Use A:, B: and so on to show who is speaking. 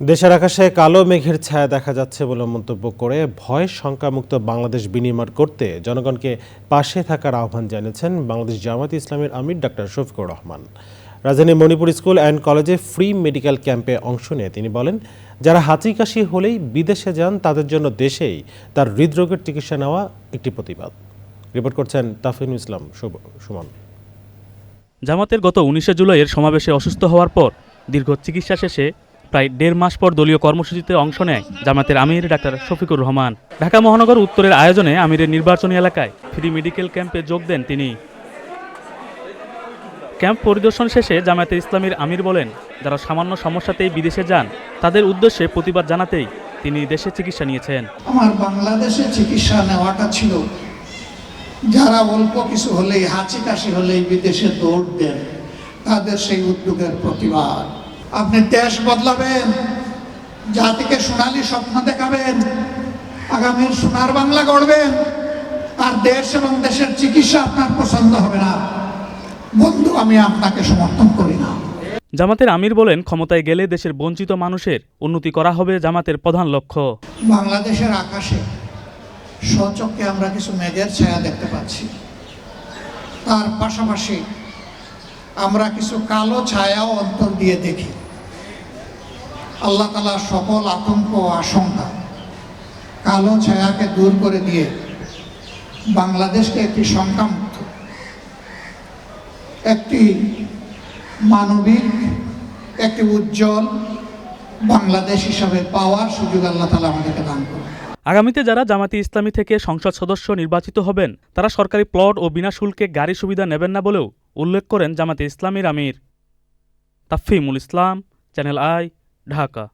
A: দেশের আকাশে কালো মেঘের ছায়া দেখা যাচ্ছে বলে মন্তব্য করে ভয় শঙ্কামুক্ত বাংলাদেশ বিনির্মাণ করতে জনগণকে পাশে থাকার আহ্বান জানিয়েছেন বাংলাদেশ জামাত ইসলামের আমির ডাক্তার শফিকুর রহমান। রাজধানীর মণিপুর স্কুল অ্যান্ড কলেজে ফ্রি মেডিকেল ক্যাম্পে অংশ নিয়ে তিনি বলেন, যারা হাঁচি কাশি হলেই বিদেশে যান, তাদের জন্য দেশেই তার হৃদরোগের চিকিৎসা নেওয়া একটি প্রতিবাদ। রিপোর্ট করছেন তাফিনুল ইসলাম সুমন।
B: জামাতের গত উনিশে জুলাইয়ের সমাবেশে অসুস্থ হওয়ার পর দীর্ঘ চিকিৎসা শেষে প্রায় দেড় মাস পর দলীয় কর্মসূচিতে অংশ নেয় জামাতের আমির ডাক্তার শফিকুর রহমান। ঢাকা মহানগর উত্তরের আয়োজনে আমিরের নির্বাচনী এলাকায় ফ্রি মেডিকেল ক্যাম্পে যোগ দেন তিনি। ক্যাম্প পরিদর্শন শেষে জামায়াতে ইসলামীর আমির বলেন, যারা সামান্য সমস্যাতেই বিদেশে যান, তাদের উদ্দেশ্যে প্রতিবাদ জানাতেই তিনি দেশে চিকিৎসা নিয়েছেন।
C: আমার বাংলাদেশে চিকিৎসা নেওয়াটা ছিল। যারা অল্প কিছু হলেই, হাঁচি কাশি হলেই বিদেশে দৌড় দেন, তাদের সেই উদ্যোগের প্রতিবাদ। আপনি দেশ বদলাবেন জাতিকে সোনালি স্বপ্ন দেখাবেন আগামীর সোনার বাংলা গড়বেন আর দেশ এবং দেশের চিকিৎসা আপনার পছন্দ হবে না। বন্ধু আমি আপনাকে সমর্থন করি না।
B: জামাতের আমির বলেন ক্ষমতায় গেলে দেশের বঞ্চিত মানুষের উন্নতি করা হবে জামাতের প্রধান লক্ষ্য।
C: বাংলাদেশের আকাশে স্বচক্ষে আমরা কিছু মেঘের ছায়া দেখতে পাচ্ছি। তার পাশাপাশি আমরা কিছু কালো ছায়াও অন্তর দিয়ে দেখি। আল্লাহ তালা সকল আতঙ্ক ও আশঙ্কা কালো ছায়াকে দূর করে দিয়ে বাংলাদেশকে একটি শঙ্কামুক্ত একটি মানবিক, একটি উজ্জ্বল বাংলাদেশ হিসাবে পাওয়ার সুযোগ আল্লাহ তালা আমাদেরকে দান করুন।
B: আগামীতে যারা জামাতি ইসলামী থেকে সংসদ সদস্য নির্বাচিত হবেন, তারা সরকারি প্লট ও বিনা শুল্কে গাড়ি সুবিধা নেবেন না বলেও উল্লেখ করেন জামাতে ইসলামীর আমির তাফিমুল ইসলাম চ্যানেল আই ঢাকা।